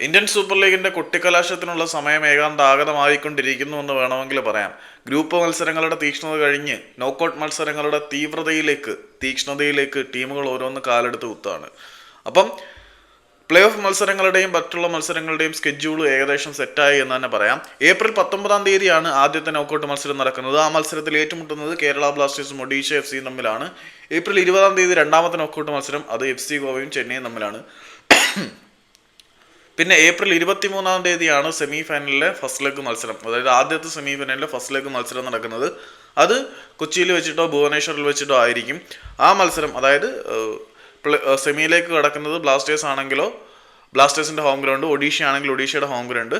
Indian super ലീഗിന്റെ കൊട്ടിക്കലാശത്തിനുള്ള സമയം ഏകാന്ത ആഗതമായിക്കൊണ്ടിരിക്കുന്നു എന്ന് വേണമെങ്കിൽ പറയാം. ഗ്രൂപ്പ് മത്സരങ്ങളുടെ തീക്ഷ്ണത കഴിഞ്ഞ് നോക്കൌട്ട് മത്സരങ്ങളുടെ തീവ്രതയിലേക്ക് തീക്ഷ്ണതയിലേക്ക് ടീമുകൾ ഓരോന്ന് കാലെടുത്ത് കുത്താണ് അപ്പം പ്ലേ ഓഫ് മത്സരങ്ങളുടെയും മറ്റുള്ള മത്സരങ്ങളുടെയും സ്കെഡ്യൂൾ ഏകദേശം സെറ്റായി എന്ന് തന്നെ പറയാം. ഏപ്രിൽ പത്തൊമ്പതാം തീയതിയാണ് ആദ്യത്തെ നോക്കൌട്ട് മത്സരം നടക്കുന്നത്. ആ മത്സരത്തിൽ ഏറ്റുമുട്ടുന്നത് കേരള ബ്ലാസ്റ്റേഴ്സും ഒഡീഷ എഫ് സിയും തമ്മിലാണ്. ഏപ്രിൽ ഇരുപതാം തീയതി രണ്ടാമത്തെ നോക്കൌട്ട് മത്സരം അത് എഫ് സി ഗോവയും ചെന്നൈയും തമ്മിലാണ്. പിന്നെ ഏപ്രിൽ ഇരുപത്തി മൂന്നാം തീയതിയാണ് സെമി ഫൈനലിലെ ഫസ്റ്റ് ലെഗ് മത്സരം. അതായത് ആദ്യത്തെ സെമി ഫൈനലിലെ ഫസ്റ്റ് ലെഗ് മത്സരം നടക്കുന്നത്. അത് കൊച്ചിയിൽ വെച്ചിട്ടോ ഭുവനേശ്വറിൽ വെച്ചിട്ടോ ആയിരിക്കും. ആ മത്സരം അതായത് സെമിയിലേക്ക് കടക്കുന്നത് ബ്ലാസ്റ്റേഴ്സ് ആണെങ്കിലോ ബ്ലാസ്റ്റേഴ്സിന്റെ ഹോം ഗ്രൗണ്ട് ഒഡീഷ ആണെങ്കിൽ ഒഡീഷയുടെ ഹോം ഗ്രൗണ്ട്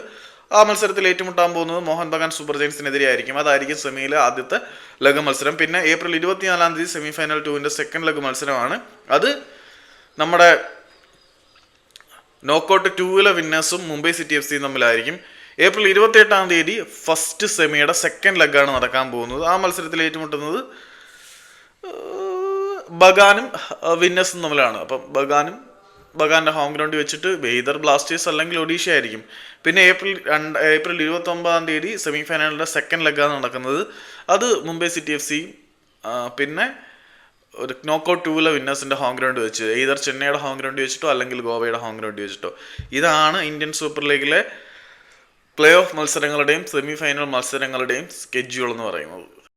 ആ മത്സരത്തിൽ ഏറ്റുമുട്ടാൻ പോകുന്നത് മോഹൻ ബഗാൻ സൂപ്പർ ജയൻസിനെതിരെ ആയിരിക്കും അതായിരിക്കും സെമിയിലെ ആദ്യത്തെ ലഗ് മത്സരം. പിന്നെ ഏപ്രിൽ ഇരുപത്തിനാലാം തീയതി സെമി ഫൈനൽ ടൂവിന്റെ സെക്കൻഡ് ലഗ് മത്സരമാണ്. അത് നമ്മുടെ നോക്കൌട്ട് ടൂവിലെ വിന്നേഴ്സും മുംബൈ സിറ്റി എഫ് സിയും തമ്മിലായിരിക്കും. ഏപ്രിൽ ഇരുപത്തി എട്ടാം തീയതി ഫസ്റ്റ് സെമിയുടെ സെക്കൻഡ് ലെഗാണ് നടക്കാൻ പോകുന്നത്. ആ മത്സരത്തിൽ ഏറ്റുമുട്ടുന്നത് ബഗാനും വിന്നേഴ്സും തമ്മിലാണ്. അപ്പം ബഗാനും ബഗാന്റെ ഹോം ഗ്രൗണ്ടിൽ വെച്ചിട്ട് വെയ്തർ ബ്ലാസ്റ്റേഴ്സ് അല്ലെങ്കിൽ ഒഡീഷ ആയിരിക്കും. പിന്നെ ഏപ്രിൽ രണ്ട് ഏപ്രിൽ ഇരുപത്തി ഒമ്പതാം തീയതി സെമി ഫൈനലിന്റെ സെക്കൻഡ് ലെഗാണ് നടക്കുന്നത്. അത് മുംബൈ സിറ്റി എഫ് സിയും പിന്നെ ഒരു നോക്കൗട്ട് ടൂവിലെ വിന്നേഴ്സിന്റെ ഹോം ഗ്രൗണ്ട് വെച്ച് either ചെന്നൈയുടെ ഹോം ഗ്രൗണ്ട് വെച്ചിട്ടോ അല്ലെങ്കിൽ ഗോവയുടെ ഹോം ഗ്രൗണ്ട് വെച്ചിട്ടോ. ഇതാണ് ഇന്ത്യൻ സൂപ്പർ ലീഗിലെ പ്ലേ ഓഫ് മത്സരങ്ങളുടെയും സെമി ഫൈനൽ മത്സരങ്ങളുടെയും സ്കെഡ്യൂൾ എന്ന് പറയുന്നത്.